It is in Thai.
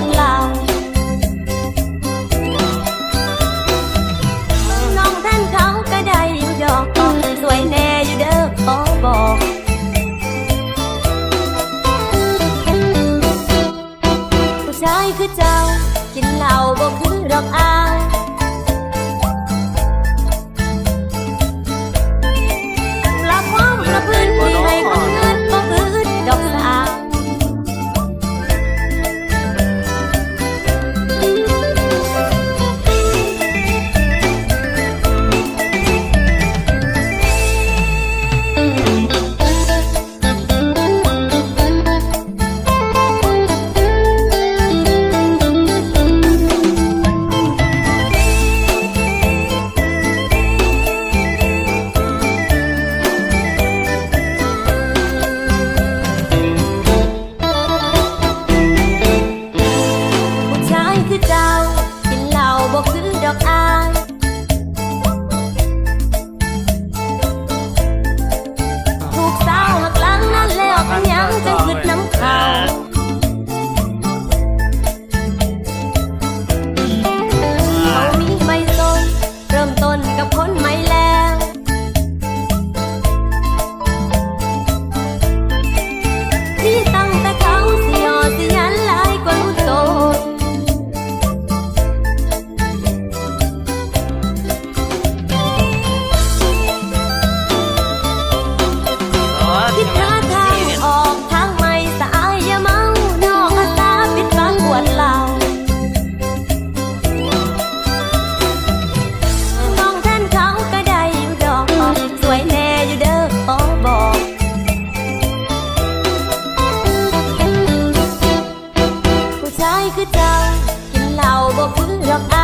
อนลำน้องท่านเขาก็ได้อยู่ดอกสวยแน่อยู่เด้อขอบอกผู้ชายคือเจ้า กินเหล้าบ่คือดอกอา คือเจ้า กินเหล่าบ่พึ่งดอก